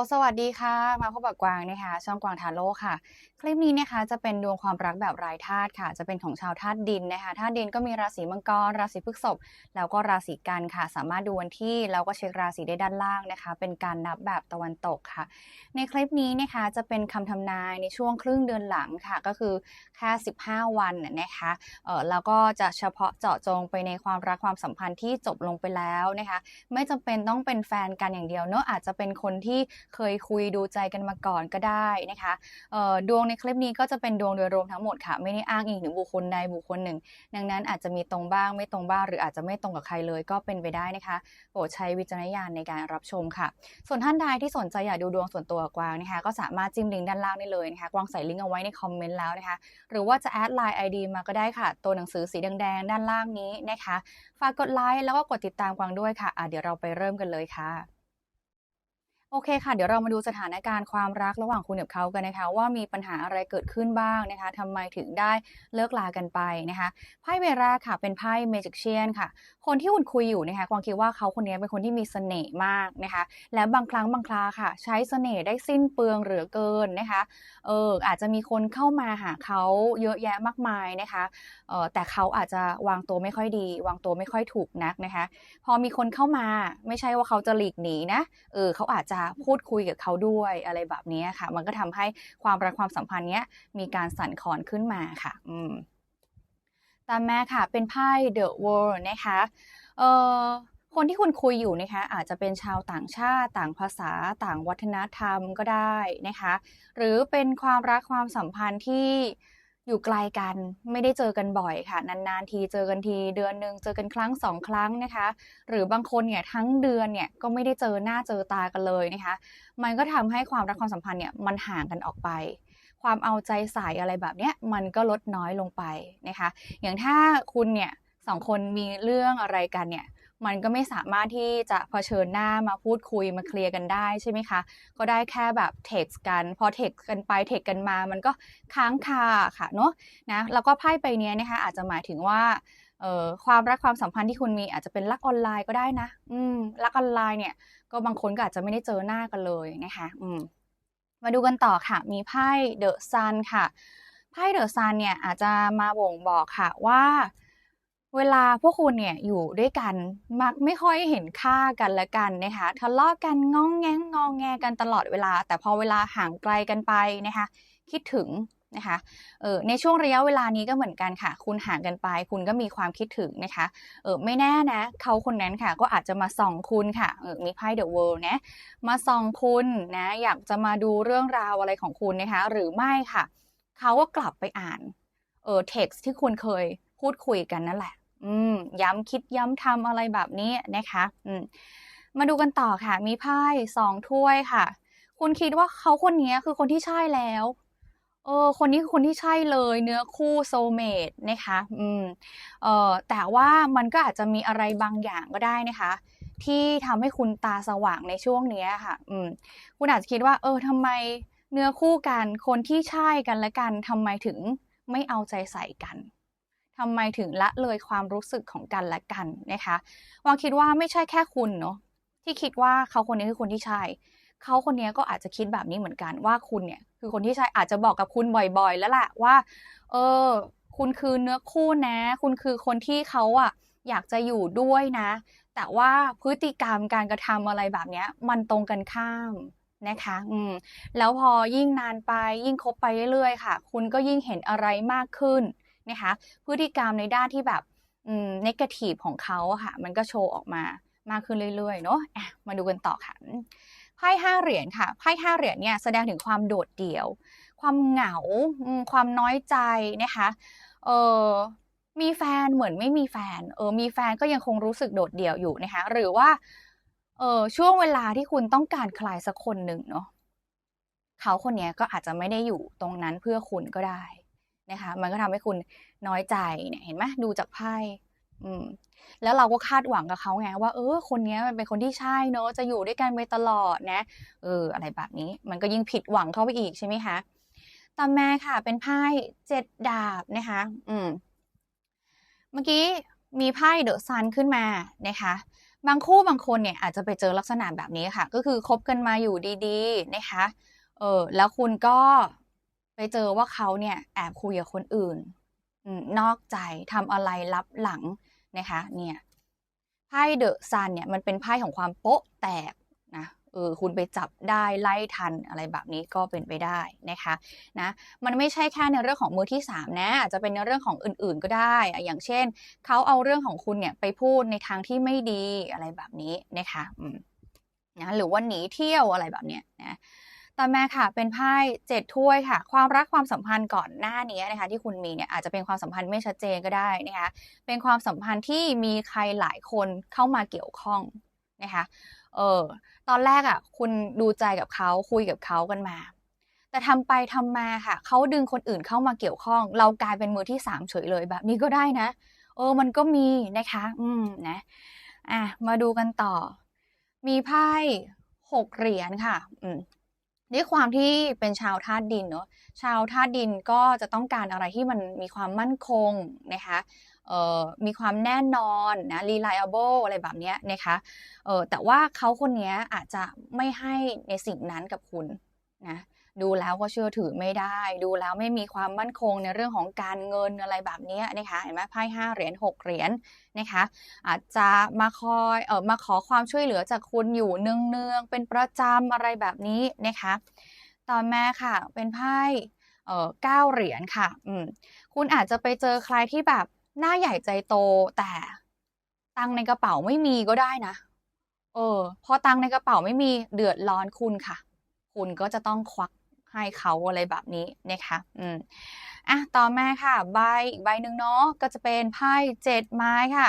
ลสวัสดีค่ะ มาพบกับกวางนะคะ ช่องกวางทาโร่ค่ะ คลิปนี้นะคะจะเป็นดวงความรักแบบรายธาตุค่ะ จะเป็นของชาวธาตุดินนะคะธาตุดินก็มีราศีมังกร ราศีพฤษภแล้วก็ราศีกันค่ะ สามารถดูวันที่แล้วก็เช็คราศีได้ด้านล่างนะคะ เป็นการนับแบบตะวันตกค่ะ ในคลิปนี้นะคะจะเป็นคำทำนายในช่วงครึ่งเดือนหลังค่ะ ก็คือแค่15 วันนะนะคะเออแล้วก็จะเฉพาะเจาะจงไปในความรักความสัมพันธ์ที่จบลงไปแล้วนะคะ ไม่จำเป็นต้องเป็นแฟนกันอย่างเดียวเนอะอาจจะเป็นคนที่ เคยคุยดูใจกันมาก่อนก็ได้นะคะดวงในคลิปนี้ก็จะเป็นดวงโดยรวมทั้งหมดค่ะ ไม่ได้อ้างอิงถึงบุคคลใดบุคคลหนึ่ง ดังนั้นอาจจะมีตรงบ้างไม่ตรงบ้าง หรืออาจจะไม่ตรงกับใครเลยก็เป็นไปได้นะคะโปรดใช้วิจารณญาณในการรับชมค่ะ ส่วนท่านใดที่สนใจอยากดูดวงส่วนตัวกวางนะคะก็สามารถจิ้มลิงก์ด้านล่างได้เลยนะคะกวางใส่ลิงก์เอาไว้ในคอมเมนต์แล้วนะคะหรือว่าจะแอดไลน์ ID มาก็ได้ค่ะ ตัวหนังสือสีแดงๆด้านล่างนี้นะคะ ฝากกดไลค์แล้วก็กดติดตามกวางด้วยค่ะอะเดี๋ยวเราไปเริ่มกันเลยค่ะ โอเคค่ะ เดี๋ยวเรามาดูสถานการณ์ความรักระหว่างคุณกับเขากันนะคะ ว่ามีปัญหาอะไรเกิดขึ้นบ้างนะคะทำไมถึงได้เลิกลากันไปนะคะไพ่ใบรกค่ะเป็นไพ่เมจิกเชียนค่ะ คนที่คุณคุยอยู่นะคะความคิดว่าเขาคนนี้เป็นคนที่มีเสน่ห์มากนะคะ และบางครั้งบางคราค่ะ ใช้เสน่ห์ได้สิ้นเปลืองเหลือเกินนะคะเอออาจจะมีคนเข้ามาหาเขาเยอะแยะมากมายนะคะเออแต่เขาอาจจะวางตัวไม่ค่อยดี วางตัวไม่ค่อยถูกนักนะคะ พอมีคนเข้ามาไม่ใช่ว่าเขาจะหลีกหนีนะเออเขาอาจจะพูดคุยกับเขาด้วยอะไรแบบนี้ค่ะ มันก็ทำให้ความรักความสัมพันธ์เนี้ยมีการสั่นคลอนขึ้นมาค่ะ อืมตามแม่ค่ะ เป็นไพ่ The World นะคะ เอ่อคนที่คุณคุยอยู่นะคะอาจจะเป็นชาวต่างชาติ ต่างภาษา ต่างวัฒนธรรมก็ได้นะคะ หรือเป็นความรักความสัมพันธ์ที่ อยู่ไกลกันไม่ได้เจอกันบ่อยค่ะ นานๆทีเจอกันทีเดือนหนึ่งเจอกันครั้งสองครั้งนะคะ หรือบางคนเนี่ยทั้งเดือนเนี่ยก็ไม่ได้เจอหน้าเจอตากันเลยนะคะ มันก็ทำให้ความรักความสัมพันธ์เนี่ยมันห่างกันออกไป ความเอาใจใส่อะไรแบบเนี้ยมันก็ลดน้อยลงไปนะคะ อย่างถ้าคุณเนี่ยสองคนมีเรื่องอะไรกันเนี่ย มันก็ไม่สามารถที่จะเผชิญหน้ามาพูดคุยมาเคลียร์กันได้ใช่ไหมคะ ก็ได้แค่แบบเท็กซ์กัน พอเท็กซ์กันไปเท็กซ์กันมา มันก็ค้างคาค่ะเนาะนะแล้วก็ไพ่ใบเนี้ยนะคะอาจจะหมายถึงว่าความรักความสัมพันธ์ที่คุณมีอาจจะเป็นรักออนไลน์ก็ได้นะอืมรักออนไลน์เนี่ยก็บางคนก็อาจจะไม่ได้เจอหน้ากันเลยนะคะอืมมาดูกันต่อค่ะ มีไพ่เดอะซันค่ะไพ่เดอะซันเนี่ยอาจจะมาบ่งบอกค่ะว่า เวลาพวกคุณเนี่ยอยู่ด้วยกันมักไม่ค่อยเห็นค่ากันละกันนะคะทะเลาะกันง้องแง้งงองแงกันตลอดเวลา แต่พอเวลาห่างไกลกันไปนะคะคิดถึงนะคะเออในช่วงระยะเวลานี้ก็เหมือนกันค่ะ คุณห่างกันไป คุณก็มีความคิดถึงนะคะเออไม่แน่นะเขาคนนั้นค่ะก็อาจจะมาส่องคุณค่ะเออมีไพ่เดอะเวิลด์นะมาส่องคุณนะอยากจะมาดูเรื่องราวอะไรของคุณนะคะ หรือไม่ค่ะ เขาก็กลับไปอ่านเออเท็กซ์ที่คุณเคยพูดคุยกันนั่นแหละ อืม ย้ำคิดย้ำทำอะไรแบบนี้นะคะ อืม มาดูกันต่อค่ะ มีไพ่สองถ้วยค่ะ คุณคิดว่าเขาคนนี้คือคนที่ใช่แล้ว เออ คนนี้คือคนที่ใช่เลย เนื้อคู่โซเมดนะคะ อืม เอ่อ แต่ว่ามันก็อาจจะมีอะไรบางอย่างก็ได้นะคะที่ทำให้คุณตาสว่างในช่วงนี้ค่ะ อืม คุณอาจจะคิดว่า เออทำไมเนื้อคู่กัน คนที่ใช่กันและกันทำไมถึงไม่เอาใจใส่กัน ทำไมถึงละเลยความรู้สึกของกันและกันนะคะวางคิดว่าไม่ใช่แค่คุณเนาะที่คิดว่าเขาคนนี้คือคนที่ใช่เขาคนนี้ก็อาจจะคิดแบบนี้เหมือนกันว่าคุณเนี่ย คือคนที่ใช่อาจจะบอกกับคุณบ่อยๆ แล้วแหละว่า เออ คุณคือเนื้อคู่นะ คุณคือคนที่เขาอะ อยากจะอยู่ด้วยนะ แต่ว่าพฤติกรรมการกระทำอะไรแบบเนี้ย มันตรงกันข้ามนะคะ อืม แล้วพอยิ่งนานไปยิ่งคบไปเรื่อยๆค่ะ คุณก็ยิ่งเห็นอะไรมากขึ้น นะคะพฤติกรรมในด้านที่แบบนกาทีฟของเขาค่ะ มันก็โชว์ออกมามากขึ้นเรื่อยๆเนาะมาดูกันต่อค่ะไพ่ห้าเหรียญค่ะไพ่ห้าเหรียญเนี่ยแสดงถึงความโดดเดี่ยว ความเหงาความน้อยใจนะคะเออมีแฟนเหมือนไม่มีแฟนเออมีแฟนก็ยังคงรู้สึกโดดเดี่ยวอยู่นะคะหรือว่าเออช่วงเวลาที่คุณต้องการใครสักคนหนึ่งเนาะเขาคนนี้ก็อาจจะไม่ได้อยู่ตรงนั้นเพื่อคุณก็ได้ นะคะ มันก็ทำให้คุณน้อยใจเนี่ยเห็นไหมดูจากไพ่อืมแล้วเราก็คาดหวังกับเขาไงว่าเออคนนี้มันเป็นคนที่ใช่เนอะจะอยู่ด้วยกันไปตลอดนะ เออ อะไรแบบนี้ มันก็ยิ่งผิดหวังเข้าไปอีกใช่ไหมคะต่อมาค่ะ เป็นไพ่เจ็ดดาบนะคะ อืมเมื่อกี้มีไพ่เดอะซันขึ้นมานะคะบางคู่บางคนเนี่ยอาจจะไปเจอลักษณะแบบนี้ค่ะ ก็คือคบกันมาอยู่ดีๆนะคะ เออแล้วคุณก็ ไปเจอว่าเขาเนี่ยแอบคุยกับคนอื่นนอกใจทำอะไรลับหลังนะคะเนี่ยไพ่เดอะซันเนี่ยมันเป็นไพ่ของความโป๊ะแตกนะเออคุณไปจับได้ไล่ทันอะไรแบบนี้ก็เป็นไปได้นะคะนะมันไม่ใช่แค่ในเรื่องของมือที่ 3 นะอาจจะเป็นในเรื่องของอื่นๆก็ได้ อย่างเช่นเขาเอาเรื่องของคุณเนี่ยไปพูดในทางที่ไม่ดีอะไรแบบนี้นะคะนะหรือว่าหนีเที่ยวอะไรแบบเนี้ยนะ ต่อมาค่ะเป็นไพ่เจ็ดถ้วยค่ะ ความรักความสัมพันธ์ก่อนหน้านี้นะคะ ที่คุณมีเนี่ยอาจจะเป็นความสัมพันธ์ไม่ชัดเจนก็ได้นะคะเป็นความสัมพันธ์ที่มีใครหลายคนเข้ามาเกี่ยวข้องนะคะเออตอนแรกอะ คุณดูใจกับเขาคุยกับเขากันมา แต่ทำไปทำมาค่ะเขาดึงคนอื่นเข้ามาเกี่ยวข้อง เรากลายเป็นมือที่สามเฉยเลยแบบนี้ก็ได้นะเออมันก็มีนะคะ อืมนะอะมาดูกันต่อ มีไพ่หกเหรียญค่ะ อืม ด้วยความที่เป็นชาวธาตุดินเนาะชาวธาตุดินก็จะต้องการอะไรที่มันมีความมั่นคงนะคะเอ่อมีความแน่นอนนะ reliable อะไรแบบเนี้ยนะคะเออแต่ว่าเขาคนนี้อาจจะไม่ให้ในสิ่งนั้นกับคุณนะ ดูแล้วก็เชื่อถือไม่ได้ ดูแล้วไม่มีความมั่นคงในเรื่องของการเงินอะไรแบบนี้นะคะเห็นไหมไพ่ห้าเหรียญหกเหรียญนะคะอาจจะมาคอยเออมาขอความช่วยเหลือจากคุณอยู่เนืองๆเป็นประจำอะไรแบบนี้นะคะต่อมาค่ะเป็นไพ่เออเก้าเหรียญค่ะอืมคุณอาจจะไปเจอใครที่แบบหน้าใหญ่ใจโตแต่ตังในกระเป๋าไม่มีก็ได้นะ เออ พอตังในกระเป๋าไม่มีเดือดร้อนคุณค่ะ คุณก็จะต้องควัก ให้เขาอะไรแบบนี้นะคะอืมอะต่อมาค่ะ ใบอีกใบหนึ่งเนาะก็จะเป็นไพ่เจ็ดไม้ค่ะ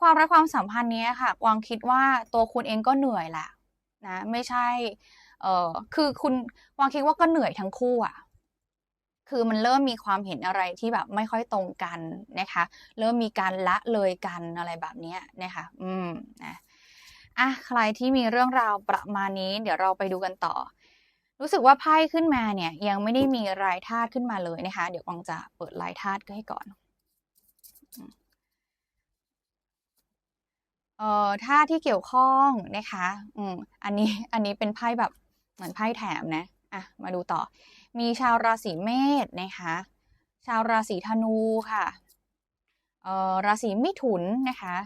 ความรักความสัมพันธ์นี้ค่ะกวางคิดว่าตัวคุณเองก็เหนื่อยแหละนะไม่ใช่เออคือคุณวางคิดว่าก็เหนื่อยทั้งคู่อะคือมันเริ่มมีความเห็นอะไรที่แบบไม่ค่อยตรงกันนะคะ เริ่มมีการละเลยกันอะไรแบบนี้นะคะ อืมนะอะใครที่มีเรื่องราวประมาณนี้ เดี๋ยวเราไปดูกันต่อ รู้สึกว่าไพ่ขึ้นมาเนี่ยยังไม่ได้มีรายธาตุขึ้นมาเลยนะคะ เดี๋ยวกวางจะเปิดรายธาตุให้ก่อนเอ่อธาตุที่เกี่ยวข้องนะคะ อืม อันนี้อันนี้เป็นไพ่แบบเหมือนไพ่แถมนะ อะ มาดูต่อ มีชาวราศีเมษนะคะ ชาวราศีธนูค่ะ เอ่อ ราศีมิถุนนะคะ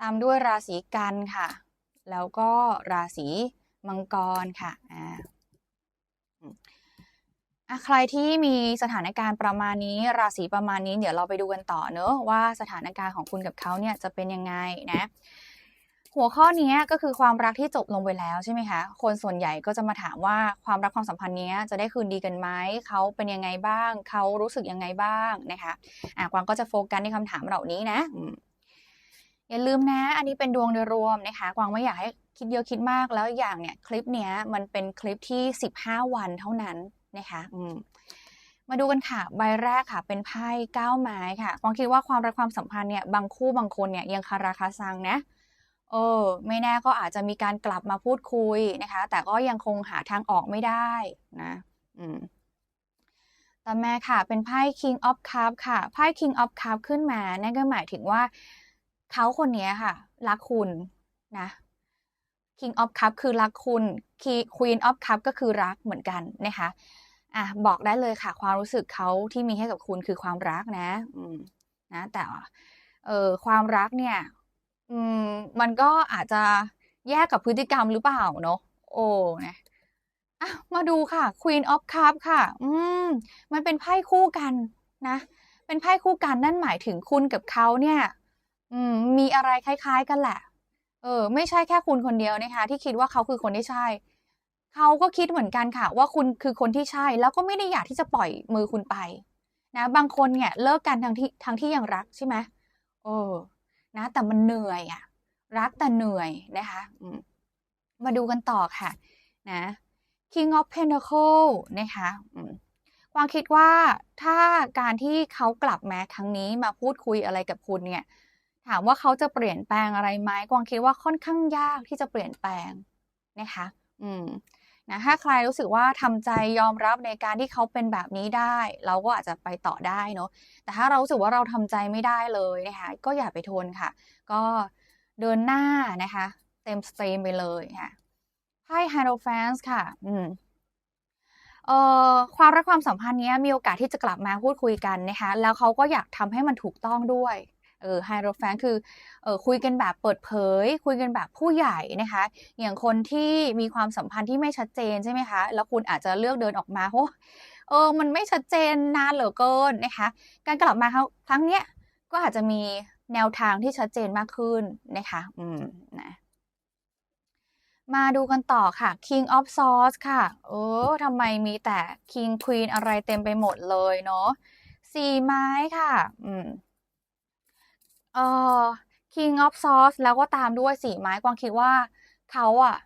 ตามด้วยราศีกันค่ะ แล้วก็ราศีมังกรค่ะ อ่า ใครที่มีสถานการณ์ประมาณนี้ ราศีประมาณนี้ เดี๋ยวเราไปดูกันต่อเนอะว่าสถานการณ์ของคุณกับเขาเนี่ยจะเป็นยังไงนะ หัวข้อนี้ก็คือความรักที่จบลงไปแล้วใช่ไหมคะคนส่วนใหญ่ก็จะมาถามว่าความรักความสัมพันธ์นี้จะได้คืนดีกันไหมเขาเป็นยังไงบ้าง เขารู้สึกยังไงบ้างนะคะอะกวางก็จะโฟกัสในคำถามเหล่านี้นะอย่าลืมนะ อันนี้เป็นดวงโดยรวมนะคะ กวางไม่อยากให้คิดเยอะคิดมากแล้วอย่างเนี่ยคลิปเนี้ยมันเป็นคลิปที่ 15 วันเท่านั้น นะคะอืมมาดูกันค่ะ ใบแรกค่ะ เป็นไพ่เก้าไม้ค่ะกวางคิดว่าความรักความสัมพันธ์เนี่ยบางคู่บางคนเนี่ยยังคาราคาซังนะเออ ไม่แน่ก็อาจจะมีการกลับมาพูดคุยนะคะ แต่ก็ยังคงหาทางออกไม่ได้นะ อืมต่อมาค่ะ เป็นไพ่ King of Cup ค่ะไพ่ King of Cup ขึ้นมา นั่นก็หมายถึงว่าเขาคนนี้ค่ะ รักคุณนะ King of Cup คือรักคุณ Queen of Cup ก็คือรักเหมือนกันนะคะอะบอกได้เลยค่ะ ความรู้สึกเขาที่มีให้กับคุณคือความรักนะอืมนะแต่เออความรักเนี่ย อืมมันก็อาจจะแยกกับพฤติกรรมหรือเปล่าเนาะโอ้นะอะมาดูค่ะ Queen of Cup ค่ะ อืมมันเป็นไพ่คู่กันนะ เป็นไพ่คู่กันนั่นหมายถึงคุณกับเขาเนี่ย อืมมีอะไรคล้าย ๆ กันแหละ เออ ไม่ใช่แค่คุณคนเดียวนะคะ ที่คิดว่าเขาคือคนที่ใช่ เขาก็คิดเหมือนกันค่ะ ว่าคุณคือคนที่ใช่ แล้วก็ไม่ได้อยากที่จะปล่อยมือคุณไป นะ บางคนเนี่ยเลิกกันทั้งที่ทั้งที่ยังรักใช่ไหมเออ นะ แต่มันเหนื่อยอะรักแต่เหนื่อยนะคะมาดูกันต่อค่ะ นะ King of Pentacle นะคะกวางคิดว่าถ้าการที่เขากลับมาครั้งนี้มาพูดคุยอะไรกับคุณเนี่ย ถามว่าเขาจะเปลี่ยนแปลงอะไรไหมกวางคิดว่าค่อนข้างยากที่จะเปลี่ยนแปลงนะคะ อืมนะถ้าใครรู้สึกว่าทำใจยอมรับในการที่เขาเป็นแบบนี้ได้ เราก็อาจจะไปต่อได้เนาะแต่ถ้าเรารู้สึกว่าเราทำใจไม่ได้เลยนะคะก็อย่าไปทนค่ะ ก็เดินหน้านะคะ เต็มสตรีมไปเลยค่ะไพ่ h a n d o f a n s ค่ะ อืมเอ่อความรักความสัมพันธ์เนี้ยมีโอกาสที่จะกลับมาพูดคุยกันนะคะ แล้วเขาก็อยากทำให้มันถูกต้องด้วย เออไฮโรแฟนคือเออคุยกันแบบเปิดเผย คุยกันแบบผู้ใหญ่นะคะ อย่างคนที่มีความสัมพันธ์ที่ไม่ชัดเจนใช่ไหมคะ แล้วคุณอาจจะเลือกเดินออกมาเพราะเออมันไม่ชัดเจนนานเหลือเกินนะคะ การกลับมาครั้งเนี้ยก็อาจจะมีแนวทางที่ชัดเจนมากขึ้นนะคะ อืมนะมาดูกันต่อค่ะ King of Swords ค่ะเออทำไมมีแต่ King Queen อะไรเต็มไปหมดเลยเนาะสี่ไม้ค่ะ อืม เอ่อ King of Swords แล้วก็ตามด้วยสี่ไม้กวางคิดว่าเขาอะ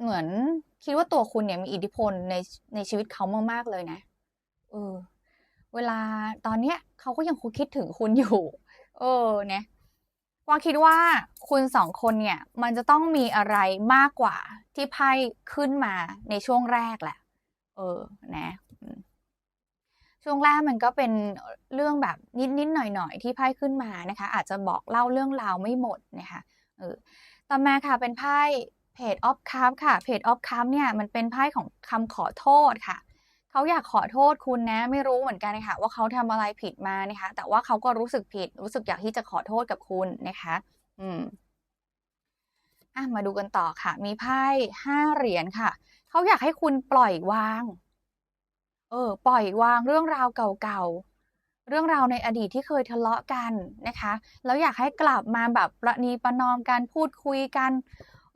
เหมือนคิดว่าตัวคุณเนี่ยมีอิทธิพลในในชีวิตเขามากๆเลยนะเออเวลาตอนเนี้ยเขาก็ยังคงคิดถึงคุณอยู่ เออเนี่ยกวางคิดว่าคุณสองคนเนี่ย มันจะต้องมีอะไรมากกว่าที่ไพ่ขึ้นมาในช่วงแรกแหละ เออ นะ ช่วงแรกมันก็เป็นเรื่องแบบนิดๆหน่อยๆที่ไพ่ขึ้นมานะคะ อาจจะบอกเล่าเรื่องราวไม่หมดนะคะเออต่อมาค่ะเป็นไพ่เพจออฟคัพค่ะเพจออฟคัพเนี่ยมันเป็นไพ่ของคำขอโทษค่ะเขาอยากขอโทษคุณนะ ไม่รู้เหมือนกันนะคะว่าเขาทำอะไรผิดมานะคะ แต่ว่าเขาก็รู้สึกผิด รู้สึกอยากที่จะขอโทษกับคุณนะคะ อืมอะมาดูกันต่อค่ะ มีไพ่ห้าเหรียญค่ะเขาอยากให้คุณปล่อยวาง เออ ปล่อยวางเรื่องราวเก่าๆ เรื่องราวในอดีตที่เคยทะเลาะกันนะคะ แล้วอยากให้กลับมาแบบประนีประนอมกันพูดคุยกัน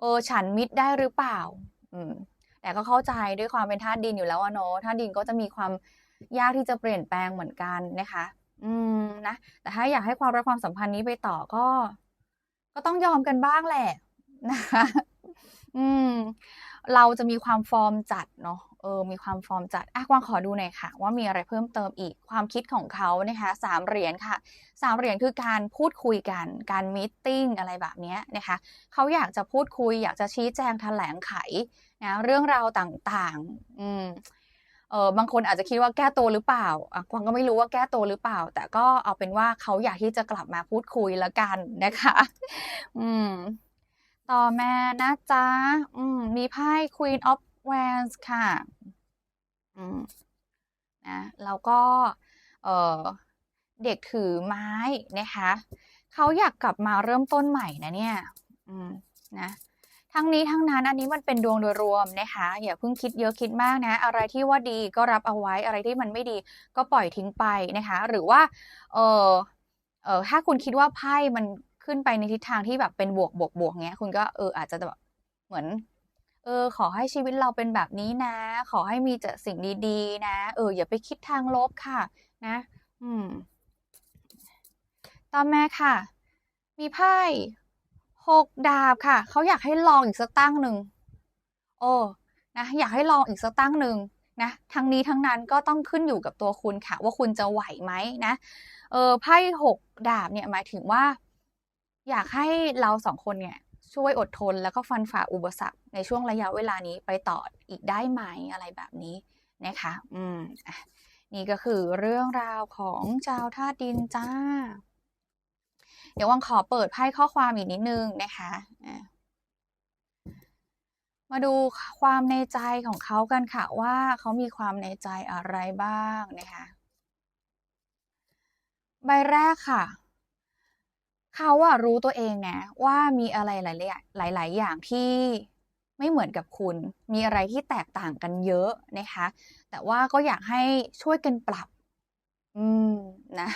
เออ ฉันมิตรได้หรือเปล่า อืม แต่ก็เข้าใจด้วยความเป็นธาตุดินอยู่แล้วเนาะธาตุดินก็จะมีความยากที่จะเปลี่ยนแปลงเหมือนกันนะคะ อืมนะ แต่ถ้าอยากให้ความรักความสัมพันธ์นี้ไปต่อก็ ก็ต้องยอมกันบ้างแหละนะคะ อืม เราจะมีความฟอร์มจัดเนาะเออมีความฟอร์มจัดอะกวางขอดูหน่อยค่ะ ว่ามีอะไรเพิ่มเติมอีกความคิดของเขานะคะสามเหรียญค่ะสามเหรียญคือการพูดคุยกัน การมีตติ้งอะไรแบบนี้นะคะเขาอยากจะพูดคุย อยากจะชี้แจงแถลงไขนะเรื่องราวต่างๆอืมเออบางคนอาจจะคิดว่าแก้ตัวหรือเปล่าอะกวางก็ไม่รู้ว่าแก้ตัวหรือเปล่า แต่ก็เอาเป็นว่าเขาอยากที่จะกลับมาพูดคุยแล้วกันนะคะ อืม ต่อมานะจ๊ะอืมมีไพ่ Queen of Wands ค่ะอืมนะแล้วก็เออเด็กถือไม้นะคะเขาอยากกลับมาเริ่มต้นใหม่นะเนี่ยอืมนะทั้งนี้ทั้งนั้นอันนี้มันเป็นดวงโดยรวมนะคะอย่าเพิ่งคิดเยอะคิดมากนะ อะไรที่ว่าดีก็รับเอาไว้อะไรที่มันไม่ดีก็ปล่อยทิ้งไปนะคะ หรือว่าเออเออถ้าคุณคิดว่าไพ่มัน ขึ้นไปในทิศทางที่แบบเป็นบวกบวกบวกเงี้ย คุณก็เอออาจจะแบบเหมือน เออ ขอให้ชีวิตเราเป็นแบบนี้นะ ขอให้มีแต่สิ่งดีๆ นะ เออ อย่าไปคิดทางลบค่ะ นะ อืม ต่อมาค่ะ มีไพ่หกดาบค่ะ เขาอยากให้ลองอีกสักตั้งหนึ่งโอ้นะอยากให้ลองอีกสักตั้งหนึ่งนะทั้งนี้ทั้งนั้นก็ต้องขึ้นอยู่กับตัวคุณค่ะ ว่าคุณจะไหวไหมนะเออไพ่หกดาบเนี่ยหมายถึงว่า อยากให้เราสองคนเนี่ยช่วยอดทนแล้วก็ฟันฝ่าอุปสรรคในช่วงระยะเวลานี้ไปต่ออีกได้ไหมอะไรแบบนี้นะคะ อืมนี่ก็คือเรื่องราวของชาวธาดินจ้า เดี๋ยววังขอเปิดไพ่ข้อความอีกนิดนึงนะคะมาดูความในใจของเขากันค่ะว่าเขามีความในใจอะไรบ้างนะคะ ใบแรกค่ะ เขาอะรู้ตัวเองนะ ว่ามีอะไรหลายๆหลายๆอย่างที่ไม่เหมือนกับคุณ มีอะไรที่แตกต่างกันเยอะนะคะ แต่ว่าก็อยากให้ช่วยกันปรับ อืมนะ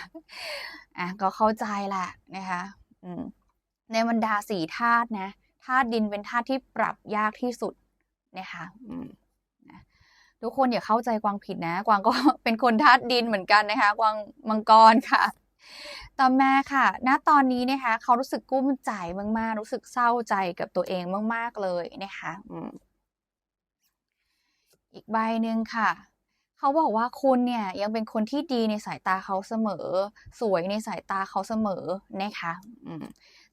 อะก็เข้าใจแหละนะคะ อืมในบรรดาสี่ธาตุนะธาตุดินเป็นธาตุที่ปรับยากที่สุดนะคะอืมนะทุกคนอย่าเข้าใจกวางผิดนะ กวางก็เป็นคนธาตุดินเหมือนกันนะคะ กวางมังกรค่ะ ต่อมาค่ะ ณ ตอนนี้นะคะ เขารู้สึกกุ้มใจมากๆ รู้สึกเศร้าใจกับตัวเองมากๆเลยนะคะอีกใบหนึ่งค่ะ เขาบอกว่าคุณเนี่ยยังเป็นคนที่ดีในสายตาเขาเสมอ สวยในสายตาเขาเสมอนะคะอืม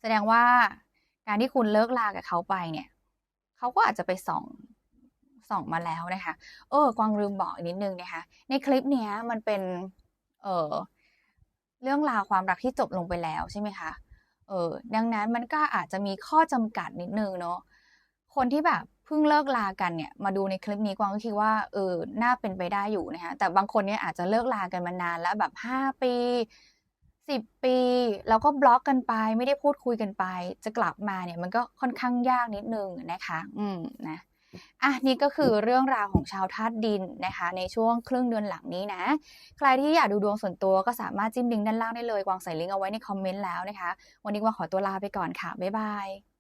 แสดงว่าการที่คุณเลิกลากับเขาไปเนี่ย เขาก็อาจจะไปส่องส่องมาแล้วนะคะ เออกวางลืมบอกอีกนิดนึงนะคะ ในคลิปเนี้ยมันเป็น เออ เรื่องราวความรักที่จบลงไปแล้วใช่ไหมคะเออดังนั้นมันก็อาจจะมีข้อจำกัดนิดนึงเนาะคนที่แบบเพิ่งเลิกลากันเนี่ยมาดูในคลิปนี้กวางก็คิดว่าเออน่าเป็นไปได้อยู่นะคะแต่บางคนเนี่ยอาจจะเลิกลากันมานานแล้วแบบ 5 ปี10ปีแล้วก็บล็อกกันไป ไม่ได้พูดคุยกันไป จะกลับมาเนี่ยมันก็ค่อนข้างยากนิดนึงนะคะ อืมนะ อะนี่ก็คือเรื่องราวของชาวธาตุดินนะคะ ในช่วงครึ่งเดือนหลังนี้นะ ใครที่อยากดูดวงส่วนตัวก็สามารถจิ้มลิงก์ด้านล่างได้เลยวางใส่ลิงก์เอาไว้ในคอมเมนต์แล้วนะคะ วันนี้วางขอตัวลาไปก่อนค่ะ บ๊ายบาย